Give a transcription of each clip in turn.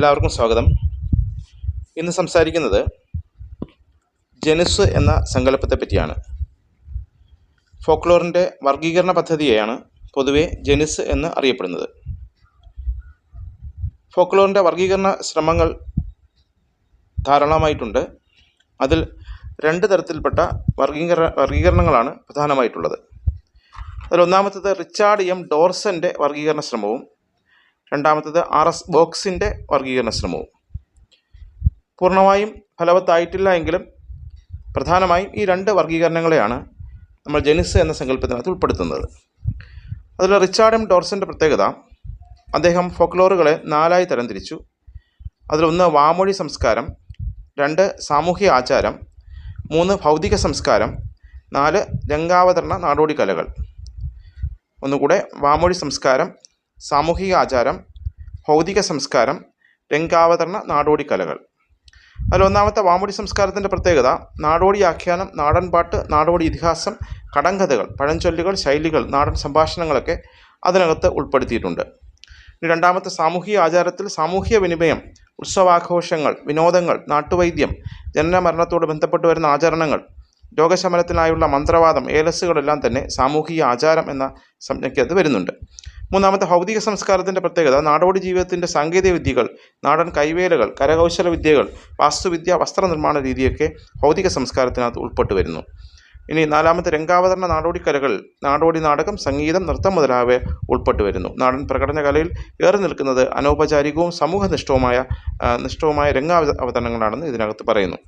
എല്ലാവർക്കും സ്വാഗതം. ഇന്ന് സംസാരിക്കുന്നത് ജനുസ് എന്ന സങ്കല്പത്തെ പറ്റിയാണ്. ഫോക്ലോറിന്റെ വർഗീകരണ പദ്ധതിയെയാണ് പൊതുവെ ജനുസ് എന്ന് അറിയപ്പെടുന്നത്. ഫോക്ലോറിന്റെ വർഗീകരണ ശ്രമങ്ങൾ ധാരാളമായിട്ടുണ്ട്. അതിൽ രണ്ട് തരത്തിൽപ്പെട്ട വർഗീകര വർഗീകരണങ്ങളാണ് പ്രധാനമായിട്ടുള്ളത്. അതിൽ ഒന്നാമത്തത് റിച്ചാർഡ് എം ഡോർസന്റെ വർഗീകരണ ശ്രമവും രണ്ടാമത്തത് ആർ എസ് ബോക്സിന്റെ വർഗീകരണ ശ്രമവും. പൂർണമായും ഫലവത്തായിട്ടില്ല എങ്കിലും പ്രധാനമായും ഈ രണ്ട് വർഗീകരണങ്ങളെയാണ് നമ്മൾ ജനിസ് എന്ന സങ്കല്പത്തിനകത്ത് ഉൾപ്പെടുത്തുന്നത്. അതിൽ റിച്ചാർഡ് എം ഡോർസന്റെ പ്രത്യേകത അദ്ദേഹം ഫോക്ലോറുകളെ നാലായി തരംതിരിച്ചു. അതിലൊന്ന് വാമൊഴി സംസ്കാരം രണ്ട് സാമൂഹ്യ ആചാരം മൂന്ന് ഭൗതിക സംസ്കാരം നാല് രംഗാവതരണ നാടോടി കലകൾ ഒന്നുകൂടെ വാമൊഴി സംസ്കാരം സാമൂഹിക ആചാരം ഭൗതിക സംസ്കാരം രംഗാവതരണ നാടോടി കലകൾ അതിൽ ഒന്നാമത്തെ വാമൊഴി സംസ്കാരത്തിന്റെ പ്രത്യേകത നാടോടി ആഖ്യാനം നാടൻ പാട്ട് നാടോടി ഇതിഹാസം കടങ്കഥകൾ പഴഞ്ചൊല്ലുകൾ ശൈലികൾ നാടൻ സംഭാഷണങ്ങളൊക്കെ അതിനകത്ത് ഉൾപ്പെടുത്തിയിട്ടുണ്ട്. രണ്ടാമത്തെ സാമൂഹിക ആചാരത്തിൽ സാമൂഹിക വിനിമയം ഉത്സവാഘോഷങ്ങൾ വിനോദങ്ങൾ നാട്ടുവൈദ്യം ജനന മരണത്തോട് ബന്ധപ്പെട്ട് വരുന്ന ആചരണങ്ങൾ രോഗശമനത്തിനായുള്ള മന്ത്രവാദം ഏലസുകളെല്ലാം തന്നെ സാമൂഹിക ആചാരം എന്ന സംജ്ഞയ്ക്കകത്ത് വരുന്നുണ്ട്. മൂന്നാമത്തെ ഭൗതിക സംസ്കാരത്തിന്റെ പ്രത്യേകത നാടോടി ജീവിതത്തിന്റെ സാങ്കേതിക വിദ്യകൾ നാടൻ കൈവേലകൾ കരകൗശല വിദ്യകൾ വാസ്തുവിദ്യ വസ്ത്രനിർമ്മാണ രീതിയൊക്കെ ഭൗതിക സംസ്കാരത്തിനകത്ത് ഉൾപ്പെട്ടു വരുന്നു. ഇനി നാലാമത്തെ രംഗാവതരണ നാടോടി കലകൾ നാടോടി നാടകം സംഗീതം നൃത്തം മുതലായവ ഉൾപ്പെട്ടു വരുന്നു. നാടൻ പ്രകടന കലയിൽ ഏറി നിൽക്കുന്നത് അനൗപചാരികവും സമൂഹനിഷ്ഠവുമായ നിഷ്ഠവുമായ രംഗാവ അവതരണങ്ങളാണെന്ന് ഇതിനകത്ത് പറയുന്നു.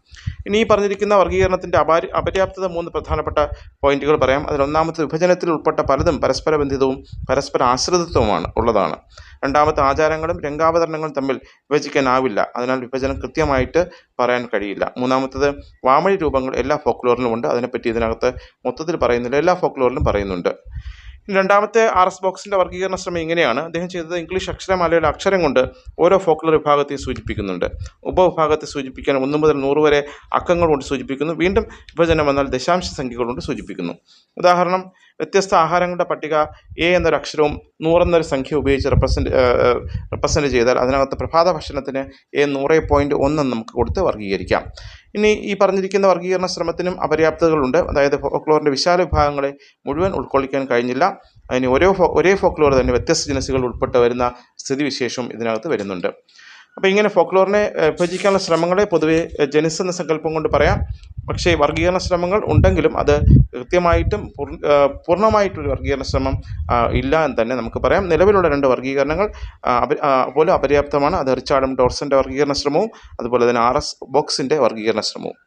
ഇനി ഈ പറഞ്ഞിരിക്കുന്ന വർഗീകരണത്തിന്റെ അപാരി അപര്യാപ്തത മൂന്ന് പ്രധാനപ്പെട്ട പോയിന്റുകൾ പറയാം. അതിൽ ഒന്നാമത്തെ വിഭജനത്തിൽ ഉൾപ്പെട്ട പലതും പരസ്പര ബന്ധിതവും പരസ്പര ആശ്രിതത്വവുമാണ് ഉള്ളതാണ്. രണ്ടാമത്തെ ആചാരങ്ങളും രംഗാവതരണങ്ങളും തമ്മിൽ വിഭജിക്കാനാവില്ല. അതിനാൽ വിഭജനം കൃത്യമായിട്ട് പറയാൻ കഴിയില്ല. മൂന്നാമത്തത് വാമഴി രൂപങ്ങൾ എല്ലാ ഫോക്ലോറിലും ഉണ്ട്. അതിനെപ്പറ്റി ഇതിനകത്ത് മൊത്തത്തിൽ പറയുന്നില്ല. എല്ലാ ഫോക്ലോറിലും പറയുന്നുണ്ട്. രണ്ടാമത്തെ ആർ എസ് ബോക്സിന്റെ വർഗീകരണ ശ്രമം ഇങ്ങനെയാണ്. അദ്ദേഹം ചെയ്തത് ഇംഗ്ലീഷ് അക്ഷരമാലയുടെ അക്ഷരം കൊണ്ട് ഓരോ ഫോക്ലർ വിഭാഗത്തെയും സൂചിപ്പിക്കുന്നുണ്ട്. ഉപവിഭാഗത്തെ സൂചിപ്പിക്കാൻ ഒന്ന് മുതൽ നൂറ് വരെ അക്കങ്ങൾ കൊണ്ട് സൂചിപ്പിക്കുന്നു. വീണ്ടും വിഭജനം വന്നാൽ ദശാംശ സംഖ്യകൾ കൊണ്ട് സൂചിപ്പിക്കുന്നു. ഉദാഹരണം വ്യത്യസ്ത ആഹാരങ്ങളുടെ പട്ടിക എ എന്നൊരു അക്ഷരവും നൂറെന്നൊരു സംഖ്യ ഉപയോഗിച്ച് റെപ്രസെന്റ് റെപ്രസെന്റ് ചെയ്താൽ അതിനകത്ത് പ്രഭാത ഭക്ഷണത്തിന് എ നൂറ് പോയിന്റ് ഒന്ന് നമുക്ക് കൊടുത്ത് വർഗീകരിക്കാം ഇനി ഈ പറഞ്ഞിരിക്കുന്ന വർഗീകരണ ശ്രമത്തിനും അപര്യാപ്തതകളുണ്ട്. അതായത് ഫോക്ലോറിന്റെ വിശാല വിഭാഗങ്ങളെ മുഴുവൻ ഉൾക്കൊള്ളിക്കാൻ കഴിഞ്ഞില്ല. അതിന് ഓരോ ഒരേ ഫോക്ലോർ തന്നെ വ്യത്യസ്ത ജനസുകൾ ഉൾപ്പെട്ട് വരുന്ന സ്ഥിതിവിശേഷവും ഇതിനകത്ത് വരുന്നുണ്ട്. അപ്പോൾ ഇങ്ങനെ ഫോക്ലോറിനെ വിഭജിക്കാനുള്ള ശ്രമങ്ങളെ പൊതുവെ ജനിസ് എന്ന സങ്കല്പം കൊണ്ട് പറയാം. പക്ഷേ വർഗീകരണ ശ്രമങ്ങൾ ഉണ്ടെങ്കിലും അത് കൃത്യമായിട്ടും പൂർണമായിട്ടൊരു വർഗീകരണ ശ്രമം ഇല്ല എന്ന് തന്നെ നമുക്ക് പറയാം. നിലവിലുള്ള രണ്ട് വർഗീകരണങ്ങൾ പോലും അപര്യാപ്തമാണ്. അത് റിച്ചാർഡും ഡോർസന്റെ വർഗീകരണ ശ്രമവും അതുപോലെ തന്നെ ആർ എസ് ബോക്സിന്റെ വർഗീകരണ ശ്രമവും.